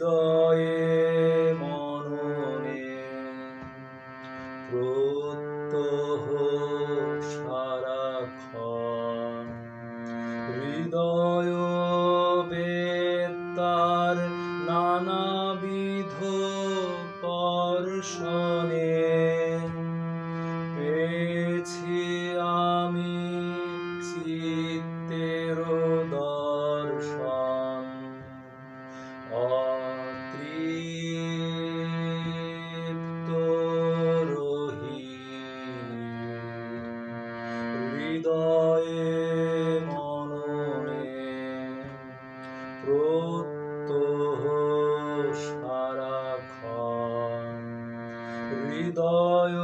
হৃদয়ে মননে প্রত্যহ সারাক্ষণ। হৃদয় বেতার নানাবিধ পর্ষণে পেয়েছি আমি হৃদয়ে মননে প্রত্যহ হৃদয়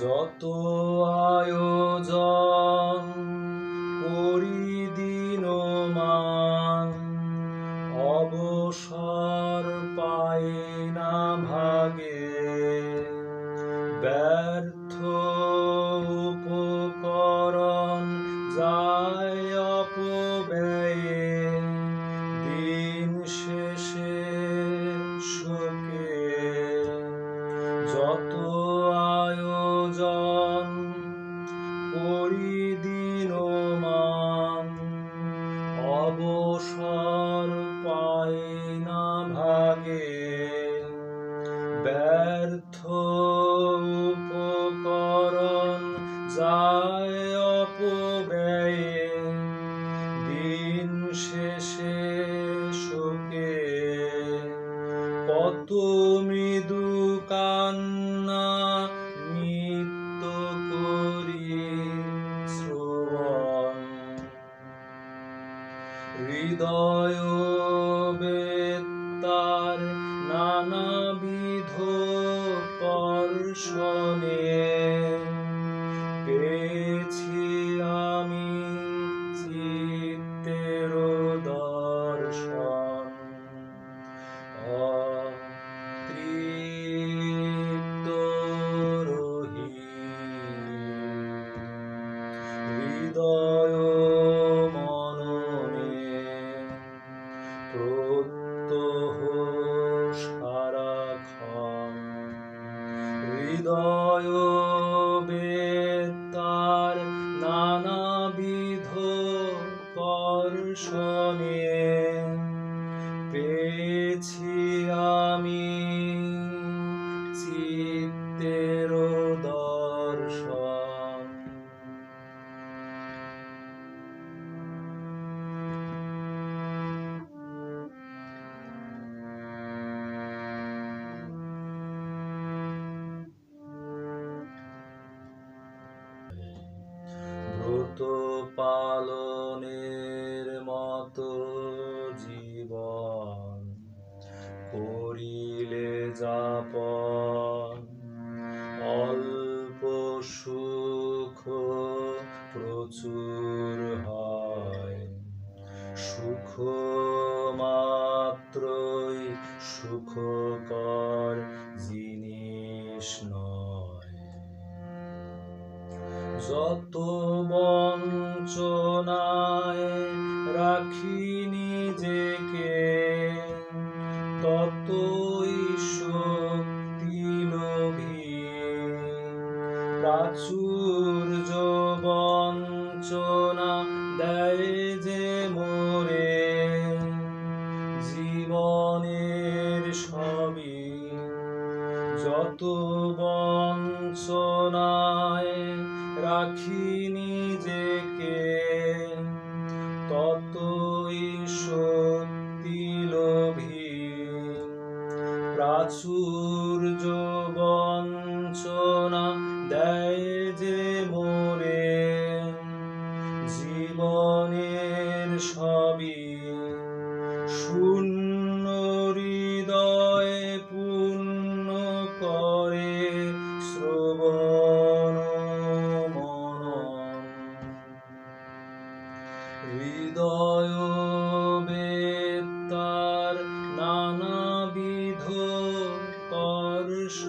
যত আয়োজন করি দিন মান, অবসর পাই না ভাগে। ব্যর্থ উপকরণ যায় অপব্যয়ে, দিন শেষে শোকে। যত মৃদু কান্না নিত্য করি শ্রবণ। হৃদয় বেতার নানাবিধ কর্ষণে প্রত্যহ সারাক্ষণ। হৃদয় বেতার নানাবিধ কর্ষণে যাপন। অল্প সুখ প্রচুর হয়। সুখ মাত্রই সুখকর জিনিস নয়। যত বঞ্চনায় রাখি নিজেকে প্রাচুর্য বঞ্চনা দেয় যে মোরে। জীবনের সবই যত বঞ্চনায় রাখি নিজেকে, ততই শক্তি লোভী। প্রাচুর্য বঞ্চনা হৃদয় বেতার নানাবিধ কর্ষ